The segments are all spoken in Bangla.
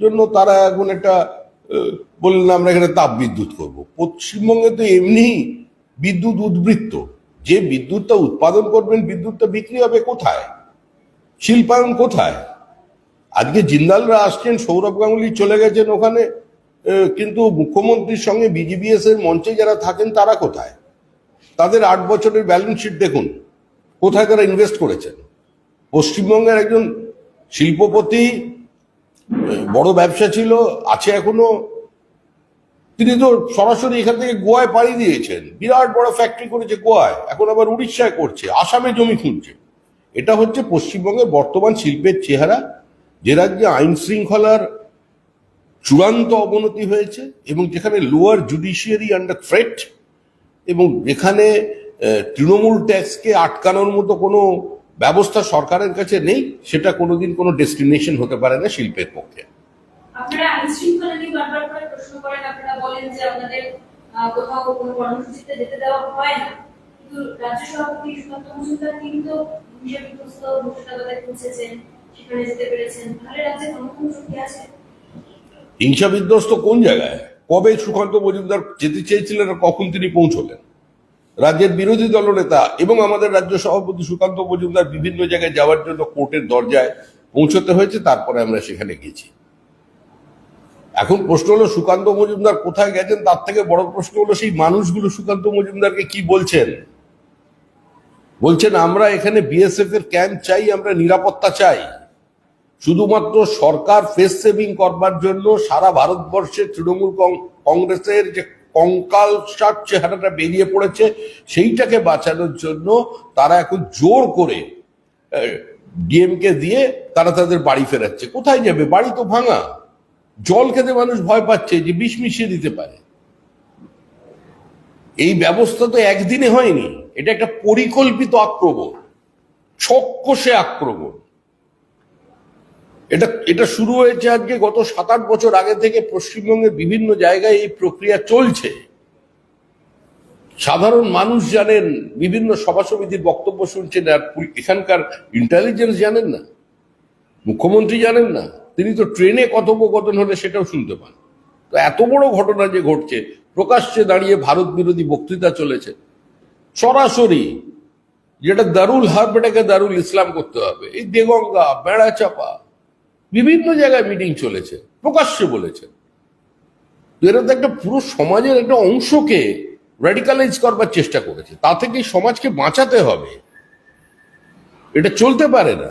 জন্য তারা এখন একটা বললেন আমরা এখানে তাপ বিদ্যুৎ করব। পশ্চিমবঙ্গে তো এমনি বিদ্যুৎ উদ্বৃত্ত। যে বিদ্যুৎটা উৎপাদন করবেন, বিদ্যুৎটা বিক্রি হবে কোথায়? শিল্পায়ন কোথায়? আজকে জিন্দালরা আসছেন, সৌরভ গাঙ্গুলি চলে গেছেন ওখানে কিন্তু মুখ্যমন্ত্রীর সঙ্গে বিজিবিএস এর মঞ্চে যারা থাকেন, তারা কোথায়? তাদের আট বছরের ব্যালেন্স শিট দেখুন, কোথায় তারা ইনভেস্ট করেছেন? পশ্চিমবঙ্গের একজন শিল্পপতি বড় ব্যবসা ছিল, আছে এখনও। তিনি তো সরাসরি এখান থেকে গোয়ায় পাড়ি দিয়েছেন। বিরাট বড় ফ্যাক্টরি করেছে গোয়ায়। এখন আবার উড়িষ্যায় করছে, আসামে জমি খুঁজছে। এটা হচ্ছে পশ্চিমবঙ্গের বর্তমান শিল্পের চেহারা। যে রাজ্যে আইন শৃঙ্খলার চূড়ান্ত অবনতি হয়েছে এবং যেখানে লোয়ার জুডিশিয়ারি আন্ডার থ্রেট এবং যেখানে তৃণমূল ট্যাক্সকে আটকানোর মতো কোনো ব্যবস্থা সরকারের কাছে নেই সেটা কোনোদিন কোনো ডেস্টিনেশন হতে পারে না শিল্পের পক্ষে। হিংসা বিধ্বস্ত কোন জায়গায়? কবে সুকান্ত মজুমদার যেতে চেয়েছিলেন আর কখন তিনি পৌঁছলেন? রাজ্যের বিরোধী দলনেতা এবং আমাদের রাজ্য সভাপতি সুকান্ত মজুমদার বিভিন্ন জায়গায় যাওয়ার জন্য কোর্টের দরজায় পৌঁছতে হয়েছে, তারপরে আমরা সেখানে গেছি। এখন প্রশ্ন হলো, সুকান্ত মজুমদার কোথায় গেছেন? তার থেকে বড় প্রশ্ন হলো, সেই মানুষগুলো সুকান্ত মজুমদারকে কি বলছেন? বলছেন, আমরা এখানে বিএসএফ এর ক্যাম্প চাই, আমরা নিরাপত্তা চাই। শুধুমাত্র সরকার ফেস সেভিং করবার জন্য সারা ভারতবর্ষে তৃণমূল কংগ্রেসের যে কঙ্কাল সার চেহারাটা বেরিয়ে পড়েছে, সেইটাকে বাঁচানোর জন্য তারা এখন জোর করে ডিএমকে দিয়ে তারা তাদের বাড়ি ফেরাচ্ছে। কোথায় যাবে? বাড়ি তো ভাঙা। জল খেতে মানুষ ভয় পাচ্ছে যে বিষ মিশিয়ে দিতে পারে। এই ব্যবস্থা তো একদিনে হয়নি। এটা একটা পরিকল্পিত আক্রমণ ছক্কসে আক্রমণ। এটা এটা শুরু হয়েছে আজকে গত সাত আট বছর আগে থেকে পশ্চিমবঙ্গের বিভিন্ন জায়গায় এই প্রক্রিয়া চলছে। সাধারণ মানুষ জানেন, বিভিন্ন সভা সমিতির বক্তব্য শুনছেন, আর এখানকার ইন্টেলিজেন্স জানেন না, মুখ্যমন্ত্রী জানেন না, তিনি তো ট্রেনে কথোপকথন হলে সেটাও শুনতে পান। তো এত বড় ঘটনা যে ঘটছে, প্রকাশ্যে দাঁড়িয়ে ভারত বিরোধী বক্তৃতা চলেছে। সরাসরি যেটা দারুল হার্ব এটাকে দারুল ইসলাম করতে হবে। এই দেগঙ্গা, বেড়াচাপা বিভিন্ন জায়গায় মিটিং চলেছে প্রকাশ্যে বলেছেন তো এরা তো একটা পুরো সমাজের একটা অংশকে র্যাডিকালাইজ করবার চেষ্টা করেছে। তা থেকে সমাজকে বাঁচাতে হবে। এটা চলতে পারে না।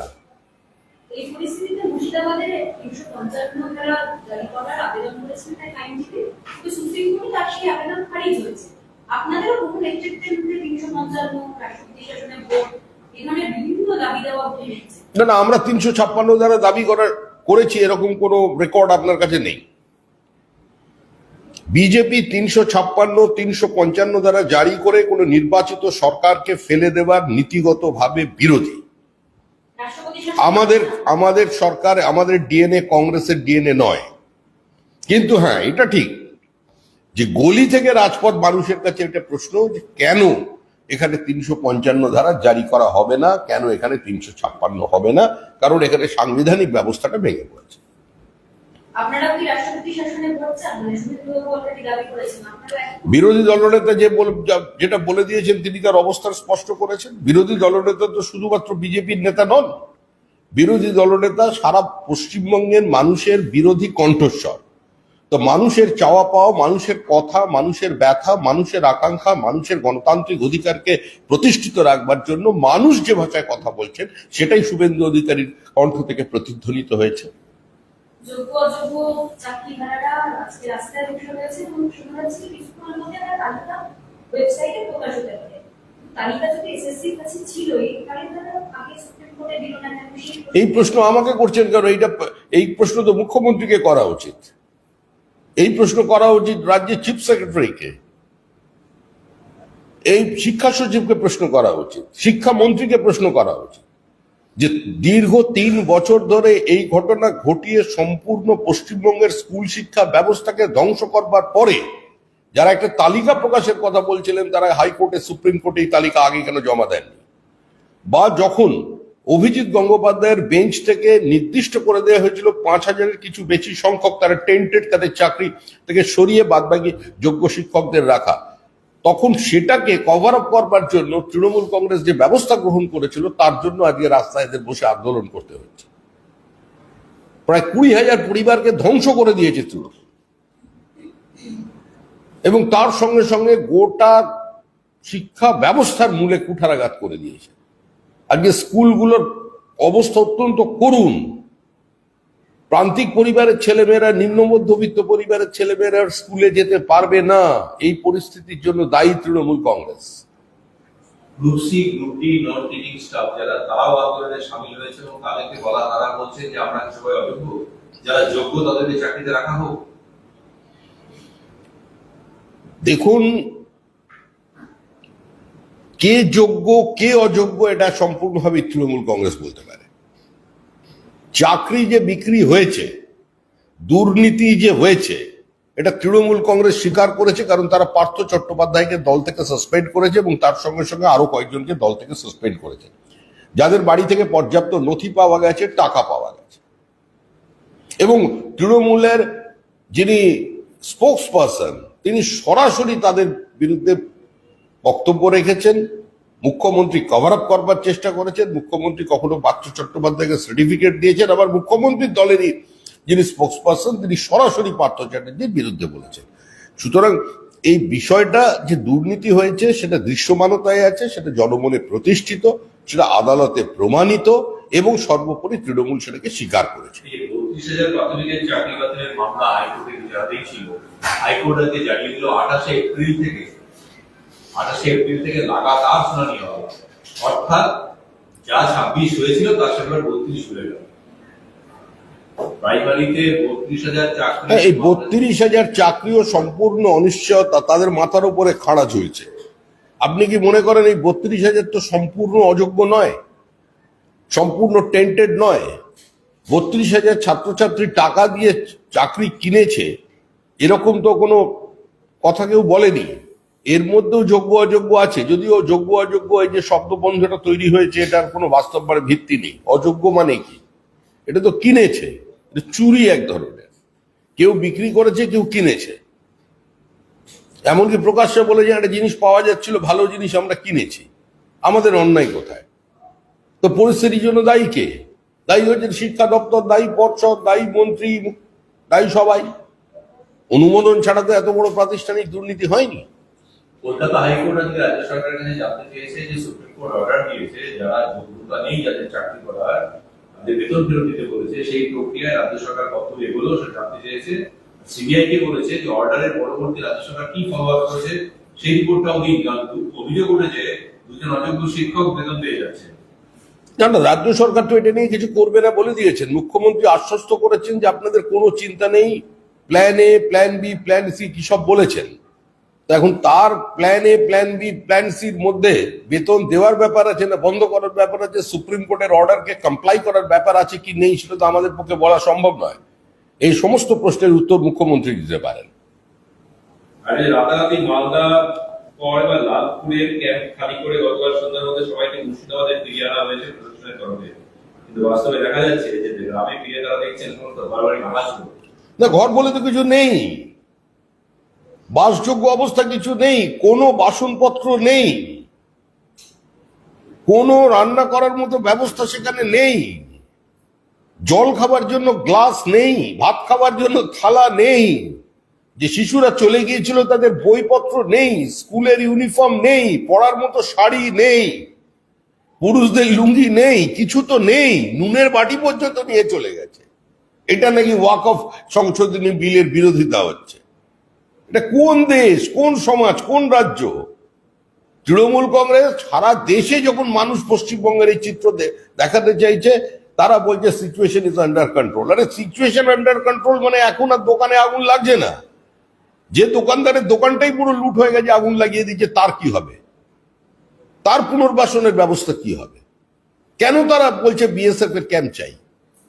আপনাদেরও বহু নেতৃত্বের মধ্যে তিনশো পঞ্চান্ন শাসনের বিভিন্ন দাবি দেওয়া না না আমরা তিনশো ছাপ্পান্ন দ্বারা দাবি করার করেছি, এরকম কোনো রেকর্ড আপনার কাছে নেই। বিজেপি তিনশো ছাপ্পান্ন, তিনশো পঞ্চান্ন দ্বারা জারি করে কোনো নির্বাচিত সরকারকে ফেলে দেওয়ার নীতিগতভাবে বিরোধী। আমাদের আমাদের সরকার, আমাদের ডিএনএ কংগ্রেসের ডিএনএ নয়। কিন্তু হ্যাঁ এটা ঠিক যে গলি থেকে রাজপথ মানুষের কাছে একটা প্রশ্ন যে কেন এখানে তিনশো পঞ্চান্ন ধারা জারি করা হবে না। কেন? এখানে তিনশো ছাপ্পান্ন হবে না। কারণ এখানে সাংবিধানিক ব্যবস্থাটা ভেঙে পড়েছে। বিরোধী দলনেতা যে বল- যা- যেটা বলে দিয়েছেন তিনি তার অবস্থান স্পষ্ট করেছেন। বিরোধী দলনেতা তো শুধুমাত্র বিজেপির নেতা নন। বিরোধী দলনেতা সারা পশ্চিমবঙ্গের মানুষের বিরোধী কণ্ঠস্বর। তো মানুষের চাওয়া পাওয়া মানুষের কথা মানুষের ব্যথা মানুষের আকাঙ্ক্ষা মানুষের গণতান্ত্রিক অধিকারকে প্রতিষ্ঠিত রাখবার জন্য মানুষ যে ভাষায় কথা বলছেন সেটাই শুভেন্দু অধিকারীর কণ্ঠ থেকে প্রতিধ্বনিত হয়েছে। এই প্রশ্ন আমাকে করছেন কারণ এইটা এই প্রশ্ন তো মুখ্যমন্ত্রীকে করা উচিত। এই প্রশ্ন করা উচিত রাজ্যের চিফ সেক্রেটারিকে এই শিক্ষা সচিবকে প্রশ্ন করা উচিত শিক্ষামন্ত্রীকে প্রশ্ন করা উচিত যে দীর্ঘ তিন বছর ধরে এই ঘটনা ঘটিয়ে সম্পূর্ণ পশ্চিমবঙ্গের স্কুল শিক্ষা ব্যবস্থাকে ধ্বংস করবার পরে যারা একটা তালিকা প্রকাশের কথা বলছিলেন, তারা হাইকোর্টে, সুপ্রিম কোর্টে এই তালিকা আগে কেন জমা দেননি? বা যখন অভিজিৎ গঙ্গোপাধ্যায়ের বেঞ্চ থেকে নির্দিষ্ট করে দেওয়া হয়েছিল পাঁচ হাজারের কিছু বেশি সংখ্যক তারা টেন্টেড তাদের চাকরি থেকে সরিয়ে বাদবাকি যোগ্য শিক্ষকদের রাখা। তখন সেটাকে কভার আপ করবার জন্য তৃণমূল কংগ্রেস যে ব্যবস্থা গ্রহণ করেছিল, তার জন্য আজকে রাস্তায় এদের বসে আন্দোলন করতে হচ্ছে। প্রায় কুড়ি হাজার পরিবারকে ধ্বংস করে দিয়েছে তৃণমূল। এবং তার সঙ্গে সঙ্গে গোটা শিক্ষা ব্যবস্থার মূলে কুঠারাঘাত করে দিয়েছে। আজকে স্কুলগুলোর অবস্থা অত্যন্ত করুণ। প্রান্তিক পরিবারের ছেলেমেয়েরা নিম্ন মধ্যবিত্ত পরিবারের ছেলেমেয়েরা স্কুলে যেতে পারবে না। এই পরিস্থিতির জন্য দায়ী Trinamool Congress. Group C group D non teaching staff যারা তারাও আন্দোলনে সামিল হয়েছে এবং তাদেরকে বলা তারা বলছে যে আমরা সবাই অযোগ্য। যারা যোগ্য তাদেরকে চাকরিতে রাখা হোক। দেখুন কে যোগ্য, কে অযোগ্য, এটা সম্পূর্ণভাবে তৃণমূল কংগ্রেস বলতে পারে। চাকরি যে বিক্রি হয়েছে, দুর্নীতি যে হয়েছে, এটা তৃণমূল কংগ্রেস স্বীকার করেছে কারণ তারা পার্থ চট্টোপাধ্যায়কে দল থেকে সাসপেন্ড করেছে এবং তার সঙ্গে সঙ্গে আরও কয়েকজনকে দল থেকে সাসপেন্ড করেছে। যাদের বাড়ি থেকে পর্যাপ্ত নথি পাওয়া গেছে, টাকা পাওয়া গেছে। এবং তৃণমূলের যিনি স্পোক্স পারসন তিনি সরাসরি তাদের বিরুদ্ধে বক্তব্য রেখেছেন, মুখ্যমন্ত্রী কভার আপ করবার চেষ্টা করেছেন, মুখ্যমন্ত্রী কখনো পার্থ চট্টোপাধ্যায়কে সার্টিফিকেট দিয়েছেন, আবার মুখ্যমন্ত্রীর দলেরই যিনি স্পোক্স পারসন তিনি সরাসরি পার্থ চ্যাটার্জির বিরুদ্ধে বলেছেন। সুতরাং এই বিষয়টা যে দুর্নীতি হয়েছে, সেটা দৃশ্যমানতায় আছে, সেটা জনমনে প্রতিষ্ঠিত, সেটা আদালতে প্রমাণিত, এবং সর্বোপরি তৃণমূল সেটাকে স্বীকার করেছে। জানিয়ে দিল আঠাশে এপ্রিল থেকে। আঠাশে এপ্রিল থেকে লাগাতার শুনানি হবে অর্থাৎ যা ছাব্বিশ হয়েছিল, তার সঙ্গে বত্রিশ হয়ে গেল। এই বত্রিশ হাজার চাকরিও সম্পূর্ণ অনিশ্চয়তা তাদের মাথার উপরে খাড়া চলছে আপনি কি মনে করেন এই বত্রিশ হাজার তো সম্পূর্ণ অযোগ্য নয়? সম্পূর্ণ টেন্টেড নয়? বত্রিশ হাজার ছাত্রছাত্রী টাকা দিয়ে চাকরি কিনেছে, এরকম তো কোনো কথা কেউ বলেনি। এর মধ্যেও যোগ্য অযোগ্য আছে। যদিও যোগ্য অযোগ্য এই যে শব্দবন্ধটা তৈরি হয়েছে, এটার কোনো বাস্তববার ভিত্তি নেই। অযোগ্য মানে কি? এটা তো কিনেছে। চুরি এক ধরনের। কেউ বিক্রি করেছে, কেউ কিনেছে। এমনকি প্রকাশ্যে বলে যে একটা জিনিস পাওয়া যাচ্ছিল, ভালো জিনিস আমরা কিনেছি। আমাদের অন্যায় কোথায়? তো পরিস্থিতির জন্য দায়ী কে? দায়ী হচ্ছে শিক্ষা দপ্তর, দায়ী পর্ষদ, দায়ী মন্ত্রী, দায়ী সবাই। অনুমোদন ছাড়া তো এত বড় প্রাতিষ্ঠানিক দুর্নীতি হয়নি। কলকাতা হাইকোর্ট আজকে রাজ্য সরকারের কাছে জানতে চেয়েছে যে সুপ্রিম কোর্ট অর্ডার দিয়েছে যারা যোগ্যতা নেই, যাদের চাকরি করার তাদের বেতন ফেরত দিতে বলেছে, সেই প্রক্রিয়ায় রাজ্য সরকার কত এগোলো সেটা জানতে চেয়েছে। সিবিআই কে বলেছে যে অর্ডারের পরবর্তী রাজ্য সরকার কি ফলো আপ করেছে, সেই রিপোর্টটাও উনি জানতো অভিযোগ উঠেছে দুজন অযোগ্য শিক্ষক বেতন পেয়ে যাচ্ছে। না না, রাজ্য সরকার তো এটা নিয়ে কিছু করবে না বলে দিয়েছেন। মুখ্যমন্ত্রী আশ্বস্ত করেছেন যে আপনাদের কোনো চিন্তা নেই plan A plan B plan C কি সব বলেছেন। এখন তার plan A plan B plan সির মধ্যে বেতন দেওয়ার ব্যাপার আছে না বন্ধ করার ব্যাপার আছে সুপ্রিম কোর্টের অর্ডারকে কমপ্লাই করার ব্যাপার আছে কি নেই সেটা তো আমাদের পক্ষে বলা সম্ভব নয়। এই সমস্ত প্রশ্নের উত্তর মুখ্যমন্ত্রী দিতে পারেন। আর রাতারাতি মালদা পর এবার লালপুরের ক্যাম্প খালি করে গতকাল সন্ধ্যার মধ্যে সবাইকে মুর্শিদাবাদে ফিরিয়ে আনা হয়েছে প্রশাসনের তরফে। কিন্তু বাস্তবে দেখা যাচ্ছে যে গ্রামে ফিরে তারা দেখছেন সমস্ত বারবারই ভাঙাচুর। না ঘর বলে তো কিছু নেই। বাসযোগ্য অবস্থা কিছু নেই, কোনো বাসনপত্র নেই। কোনো রান্না করার মতো ব্যবস্থা সেখানে নেই। জল খাবার জন্য গ্লাস নেই, ভাত খাবার জন্য থালা নেই। যে শিশুরা চলে গিয়েছিল তাদের বইপত্র নেই, স্কুলের ইউনিফর্ম নেই, পড়ার মতো শাড়ি নেই, পুরুষদের লুঙ্গি নেই, কিছু তো নেই, নুনের বাটি পর্যন্ত নিয়ে চলে গেছে। এটা নাকি ওয়াক অফ সংশোধনী বিলের বিরোধিতা হচ্ছে। এটা কোন দেশ, কোন সমাজ, কোন রাজ্য? তৃণমূল কংগ্রেস সারা দেশে যখন মানুষ পশ্চিমবঙ্গের এই চিত্র দেখাতে চাইছে, তারা বলছে সিচুয়েশন ইজ আন্ডার কন্ট্রোল আরে সিচুয়েশন আন্ডার কন্ট্রোল মানে এখন আর দোকানে আগুন লাগছে না। যে দোকানদারের দোকানটাই পুরো লুট হয়ে গেছে, আগুন লাগিয়ে দিচ্ছে, তার কি হবে? তার পুনর্বাসনের ব্যবস্থা কি হবে? কেন তারা বলছে বিএসএফ এর ক্যাম্প চাই?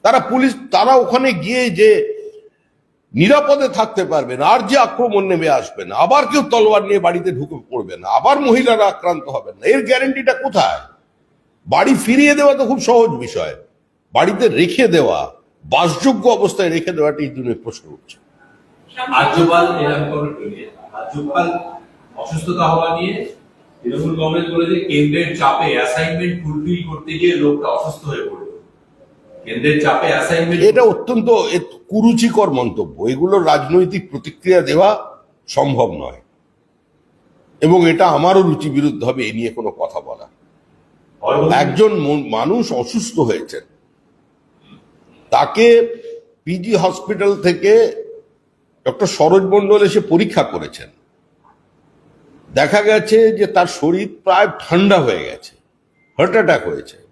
তারা পুলিশ, তারা ওখানে গিয়ে যে নিরাপদে থাকতে পারবে না, আর যে আক্রমণ নেমে আসবে না, আবার কেউ তলোয়ার নিয়ে বাড়িতে ঢুকে পড়বে না, আবার মহিলারা আক্রান্ত হবে না, এর গ্যারেন্টিটা কোথায়? বাড়ি ফিরিয়ে দেওয়া তো খুব সহজ বিষয়, বাড়িতে রেখে দেওয়া, বাসযোগ্য অবস্থায় রেখে দেওয়াটা জন্য প্রশ্ন উঠছে। অসুস্থতা হওয়া নিয়ে চাপে অ্যাসাইনমেন্ট ফুলফিল করতে গিয়ে লোকটা অসুস্থ হয়ে অ্যাসাইনমেন্ট এটা অত্যন্ত কুরুচিকর মন্তব্য। এগুলো রাজনৈতিক প্রতিক্রিয়া দেওয়া সম্ভব নয়। এবং এটা আমারও রুচি বিরুদ্ধ হবে এ নিয়ে কোনো কথা বলা। একজন মানুষ অসুস্থ হয়েছেন। তাকে পিজি হসপিটাল থেকে ডক্টর সরোজ মন্ডল এসে পরীক্ষা করেছেন। দেখা গেছে যে তার শরীর প্রায় ঠান্ডা হয়ে গেছে হার্ট অ্যাটাক হয়েছে।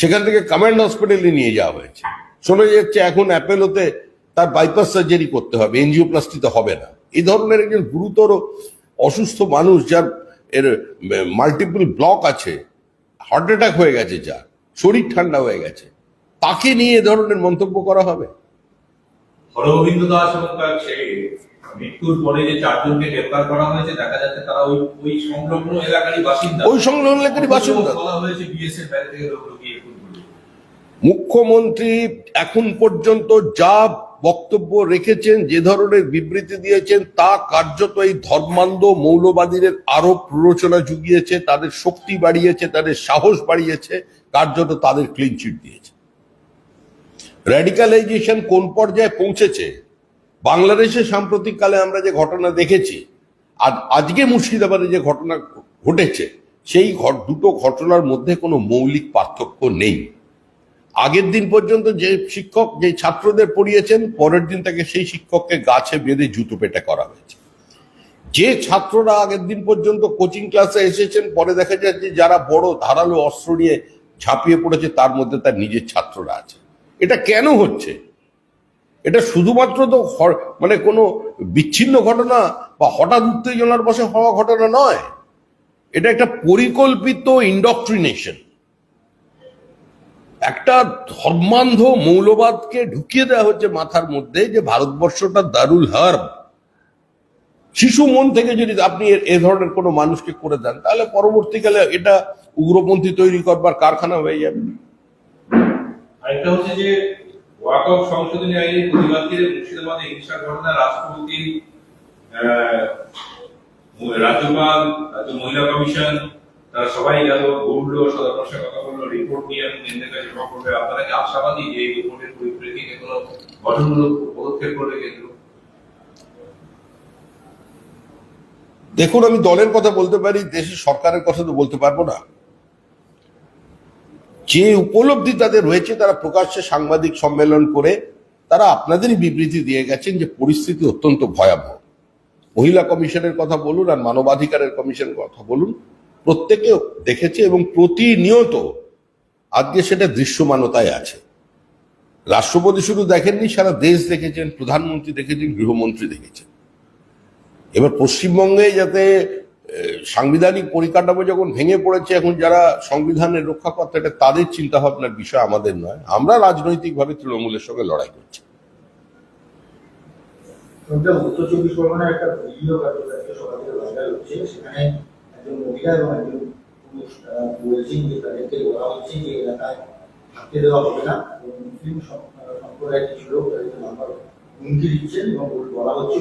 সেখান থেকে কমান্ড হসপিটালে নিয়ে যাওয়া হয়েছে। শোনা যাচ্ছে এখন অ্যাপেলোতে তার বাইপাস সার্জারি করতে হবে এনজিওপ্লাস্টিতে হবে না। এই ধরনের একজন গুরুতর অসুস্থ মানুষ যার এর মাল্টিপল ব্লক আছে হার্ট অ্যাটাক হয়ে গেছে যার শরীর ঠান্ডা হয়ে গেছে, তাকে নিয়ে এ ধরনের মন্তব্য করা হবে? দাস এবং তার মৃত্যুর পরে যে চারজনকে করা হয়েছে দেখা যাচ্ছে তারা ওই ওই সংলগ্ন এলাকারই বাসিন্দা। ওই সংলগ্ন এলাকারই বাসিন্দা। বলা হয়েছে বিএসএফ বাইরে থেকে লোক ঢুকিয়ে মুখ্যমন্ত্রী এখন পর্যন্ত যা বক্তব্য রেখেছেন যে ধরনের বিবৃতি দিয়েছেন তা কার্যত এই ধর্মান্ধ মৌলবাদীদের আরও প্ররোচনা জুগিয়েছে তাদের শক্তি বাড়িয়েছে তাদের সাহস বাড়িয়েছে কার্যত তাদের ক্লিন চিট দিয়েছে। র্যাডিকালাইজেশন কোন পর্যায়ে পৌঁছেছে? বাংলাদেশে সাম্প্রতিককালে আমরা যে ঘটনা দেখেছি আর আজকে মুর্শিদাবাদে যে ঘটনা ঘটেছে, সেই দুটো ঘটনার মধ্যে কোনো মৌলিক পার্থক্য নেই। আগের দিন পর্যন্ত যে শিক্ষক, যে ছাত্রদের পড়িয়েছেন, পরের দিন তাকে সেই শিক্ষককে গাছে বেঁধে জুতো পেটা করা হয়েছে। যে ছাত্ররা আগের দিন পর্যন্ত কোচিং ক্লাসে এসেছেন, পরে দেখা যাচ্ছে যারা বড়, ধারালো অস্ত্র নিয়ে ঝাঁপিয়ে পড়েছে, তার মধ্যে তার নিজের ছাত্ররা আছে। এটা কেন হচ্ছে? এটা শুধুমাত্র তো মানে কোনো বিচ্ছিন্ন ঘটনা বা হঠাৎ উত্তেজনার বসে হওয়া ঘটনা নয়। এটা একটা পরিকল্পিত ইন্ডক্ট্রিনেশন একটা ধর্মান্ধ মৌলবাদকে ঢুকিয়ে দেওয়া হচ্ছে মাথার মধ্যে যে ভারতবর্ষটা দারুল হার্ব শিশু মন থেকে যদি আপনি এ- ধরনের কোনো মানুষকে করে দেন, তাহলে পরবর্তীকালে এটা উগ্রপন্থী তৈরি করবার কারখানা হয়ে যাবে। আরেকটা হচ্ছে যে ওয়াকফ সংশোধনী আইনের প্রতিবাদকে মুর্শিদাবাদে হিংসার ঘটনা রাষ্ট্রপতি রাজ্যপাল, রাজ্য মহিলা কমিশন, তারা সবাই গেল ঘুরলো সদর কথা বলল রিপোর্ট নিয়ে এবং কেন্দ্রের কাছে জমা করবে। আপনারা আশাবাদী যে এই রিপোর্টের পরিপ্রেক্ষিতে কোনো গঠনমূলক পদক্ষেপ করবে কেন্দ্র? দেখুন, আমি দলের কথা বলতে পারি, দেশের সরকারের কথা তো বলতে পারব না। যে উপলব্ধি তাদের রয়েছে, তারা প্রকাশ্যে সাংবাদিক সম্মেলন করে তারা আপনাদেরই বিবৃতি দিয়ে গেছেন যে পরিস্থিতি অত্যন্ত ভয়াবহ। মহিলা কমিশনের কথা বলুন আর মানবাধিকারের কমিশনের কথা বলুন, প্রত্যেকে দেখেছে এবং প্রতিনিয়ত আজকে সেটা দৃশ্যমানতায় আছে। রাষ্ট্রপতি শুধু দেখেননি, সারা দেশ দেখেছেন, প্রধানমন্ত্রী দেখেছেন, গৃহমন্ত্রী দেখেছেন। এবার পশ্চিমবঙ্গে যাতে সাংবিধানিক পরিকাঠামো যখন ভেঙে পড়েছে, এখন যারা সংবিধানের রক্ষাকর্তা, এটা তাদের চিন্তা ভাবনার বিষয়, আমাদের নয়। আমরা রাজনৈতিকভাবে তৃণমূলের সঙ্গে লড়াই করছি।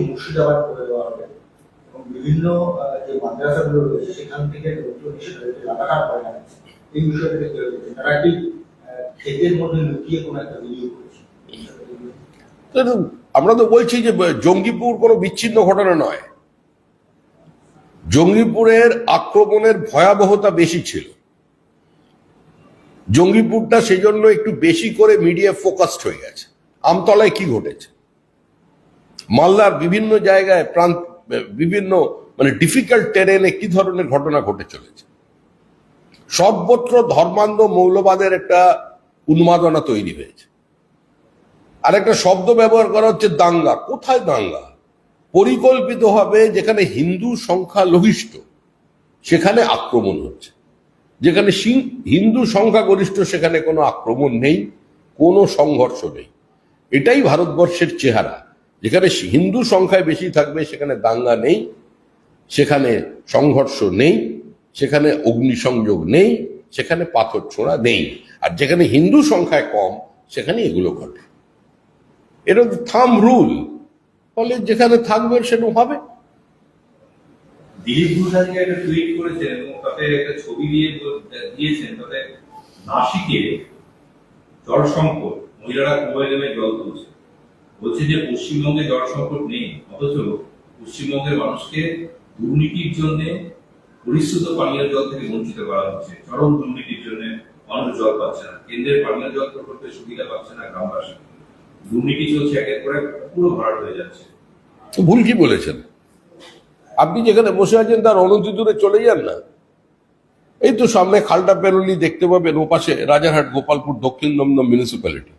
মুর্শিদাবাদ করে দেওয়া হবে। বিভিন্ন যে মাদ্রাসাগুলো রয়েছে, সেখান থেকে এই ক্ষেতের মধ্যে লুকিয়ে কোনো একটা ভিডিও করেছে? আমরা তো বলছি যে জঙ্গিপুর কোনো বিচ্ছিন্ন ঘটনা নয়। জঙ্গিপুরের আক্রমণের ভয়াবহতা বেশি ছিল। জঙ্গিপুরটা সেজন্য একটু বেশি করে মিডিয়া ফোকাসড হয়ে গেছে। আমতলায় কি ঘটেছে? মালদার বিভিন্ন জায়গায় প্রান্ত বিভিন্ন মানে ডিফিকাল্ট টেরেনে কি ধরনের ঘটনা ঘটে চলেছে সর্বত্র ধর্মান্ধ মৌলবাদের একটা উন্মাদনা তৈরি হয়েছে। আর একটা শব্দ ব্যবহার করা হচ্ছে দাঙ্গা। কোথায় দাঙ্গা? পরিকল্পিতভাবে যেখানে হিন্দু সংখ্যা লঘিষ্ঠ, সেখানে আক্রমণ হচ্ছে। যেখানে হিন্দু সংখ্যাগরিষ্ঠ সেখানে কোনো আক্রমণ নেই, কোনো সংঘর্ষ নেই। এটাই ভারতবর্ষের চেহারা। যেখানে হিন্দু সংখ্যায় বেশি থাকবে, সেখানে দাঙ্গা নেই, সেখানে সংঘর্ষ নেই, সেখানে অগ্নিসংযোগ নেই, সেখানে পাথর ছোঁড়া নেই। আর যেখানে হিন্দু সংখ্যায় কম, সেখানে এগুলো ঘটে। এটা থাম রুল, ফলে যেখানে থাকবে সেটা হবে। দিলীপ ঘোষ একটা টুইট করেছেন, এবং তাতে একটা ছবি দিয়ে দিয়েছেন, তাতে নাসিকে জল সংকট মহিলারা নেমে জল তুলছে। বলছে যে পশ্চিমবঙ্গে জল সংকট নেই, অথচ পশ্চিমবঙ্গের মানুষকে দুর্নীতির জন্য পরিশ্রুত পানীয় জল থেকে বঞ্চিত করা হচ্ছে। চরম দুর্নীতির জন্য মানুষ জল পাচ্ছে না। কেন্দ্রের পানীয় জল প্রকল্পের সুবিধা পাচ্ছে না গ্রামবাসী। দুর্নীতি চলছে একের পর এক, পুরো ভরাট হয়ে যাচ্ছে। তো ভুল কি বলেছেন? আপনি যেখানে বসে আছেন, তার অনতি দূরে চলে যান না। এই তো সামনে খালটা পেরোলি দেখতে পাবেন ওপাশে রাজারহাট, গোপালপুর, দক্ষিণ দমদম মিউনিসিপ্যালিটি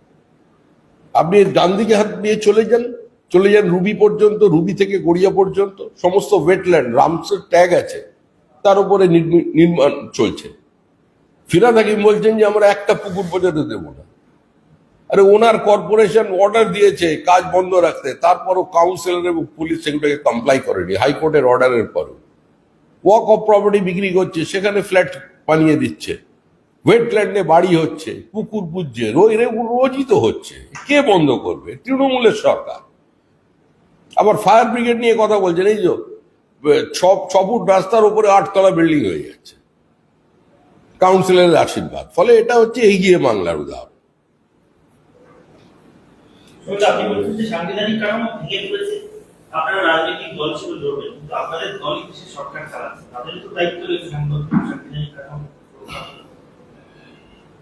আপনি ডান দিকে হাত দিয়ে চলে যান চলে যান রুবি পর্যন্ত, রুবি থেকে গড়িয়া পর্যন্ত, সমস্ত ওয়েটল্যান্ড রামসের ট্যাগ আছে, তার উপরে নির্মি- নির্মাণ চলছে। ফিরাদ হাকিম বলছেন যে, আমরা একটা পুকুর পর্যন্ত দেবো না। আরে ওনার কর্পোরেশন অর্ডার দিয়েছে কাজ বন্ধ রাখতে, তারপরও কাউন্সিলর এবং পুলিশ সেগুলোকে কমপ্লাই করেনি হাইকোর্টের অর্ডারের পরও। ওয়াক অফ প্রপার্টি বিক্রি করছে, সেখানে ফ্ল্যাট বানিয়ে দিচ্ছে। ওয়েটল্যান্ডে বাড়ি হচ্ছে, পুকুর পুজছে, রোজ রোজই তো হচ্ছে। কে বন্ধ করবে? তৃণমূলের সরকার। আবার ফায়ার ব্রিগেড নিয়ে কথা বলছেন এই যে ছ ফুট রাস্তার উপরে আটতলা বিল্ডিং হয়ে যাচ্ছে। কাউন্সিলের আশীর্বাদ। ফলে এটা হচ্ছে এগিয়ে বাংলার উদাহরণ। আপনাদের সরকার চালাচ্ছে। তাদের তো দায়িত্ব রয়েছে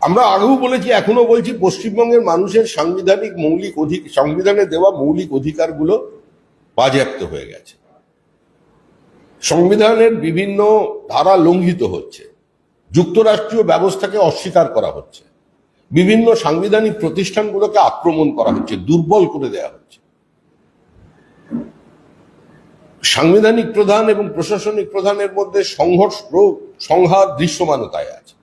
আমরা আগেও বলেছি এখনও বলছি, পশ্চিমবঙ্গের মানুষের সাংবিধানিক মৌলিক অধিক, সংবিধানে দেওয়া মৌলিক অধিকারগুলো বাজেয়াপ্ত হয়ে গেছে। সংবিধানের বিভিন্ন ধারা লঙ্ঘিত হচ্ছে। যুক্তরাষ্ট্রীয় ব্যবস্থাকে অস্বীকার করা হচ্ছে। বিভিন্ন সাংবিধানিক প্রতিষ্ঠানগুলোকে আক্রমণ করা হচ্ছে, দুর্বল করে দেওয়া হচ্ছে। সাংবিধানিক প্রধান এবং প্রশাসনিক প্রধানের মধ্যে সংঘর্ষ, সংঘাত দৃশ্যমানতায় আছে।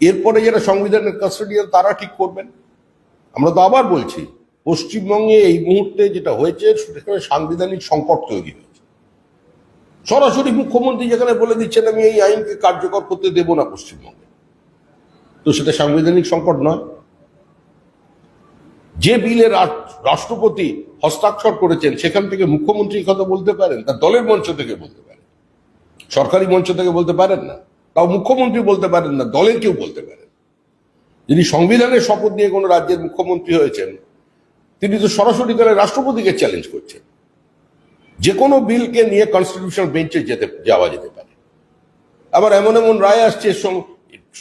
এরপরে যারা সংবিধানের কাস্টোডিয়ান তারা ঠিক করবেন। আমরা তো আবার বলছি, পশ্চিমবঙ্গে এই মুহূর্তে যেটা হয়েছে সেখানে সাংবিধানিক সংকট তৈরি হয়েছে। সরাসরি মুখ্যমন্ত্রী যেখানে বলে দিচ্ছেন, আমি এই আইনকে কার্যকর করতে দেব না পশ্চিমবঙ্গে। তো সেটা সাংবিধানিক সংকট নয়। যে বিলে রাষ্ট্রপতি হস্তাক্ষর করেছেন, সেখান থেকে মুখ্যমন্ত্রী কথা বলতে পারেন, তার দলের মঞ্চ থেকে বলতে পারেন। সরকারি মঞ্চ থেকে বলতে পারেন না। তাও মুখ্যমন্ত্রী বলতে পারেন না, দলের কেউ বলতে পারেন। যিনি সংবিধানের শপথ নিয়ে কোনো রাজ্যের মুখ্যমন্ত্রী হয়েছেন, তিনি তো সরাসরি তাহলে রাষ্ট্রপতিকে চ্যালেঞ্জ করছেন। যে কোনো বিলকে নিয়ে কনস্টিটিউশনাল বেঞ্চে যেতে, যাওয়া যেতে পারে। আবার এমন এমন রায় আসছে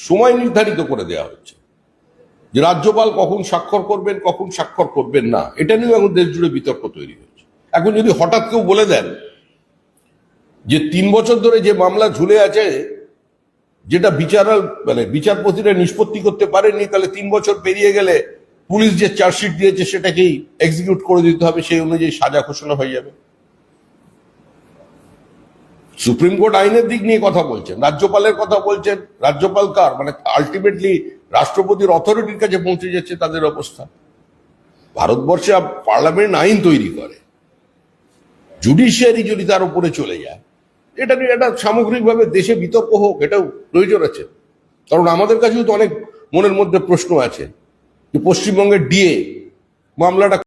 সময় নির্ধারিত করে দেওয়া হচ্ছে। যে রাজ্যপাল কখন স্বাক্ষর করবেন, কখন স্বাক্ষর করবেন না, এটা নিয়েও এখন দেশ জুড়ে বিতর্ক তৈরি হয়েছে এখন যদি হঠাৎ কেউ বলে দেন যে তিন বছর ধরে যে মামলা ঝুলে আছে যেটা বিচারাল মানে বিচারপতিরা নিষ্পত্তি করতে পারেননি, তাহলে তিন বছর পেরিয়ে গেলে পুলিশ যে চার্জশিট দিয়েছে সেটাকেই এক্সিকিউট করে দিতে হবে, সেই অনুযায়ী সাজা ঘোষণা হয়ে যাবে। সুপ্রিম কোর্ট আইনের দিক নিয়ে কথা বলছেন, রাজ্যপালের কথা বলছেন, রাজ্যপাল কার? মানে আলটিমেটলি রাষ্ট্রপতির অথরিটির কাছে পৌঁছে যাচ্ছে তাদের অবস্থা। ভারতবর্ষে পার্লামেন্ট আইন তৈরি করে জুডিশিয়ারি যদি তার উপরে চলে যায় এটা নিয়ে একটা সামগ্রিকভাবে দেশে বিতর্ক হোক, এটাও প্রয়োজন আছে। কারণ আমাদের কাছেও তো অনেক মনের মধ্যে প্রশ্ন আছে যে পশ্চিমবঙ্গের ডিএ মামলাটা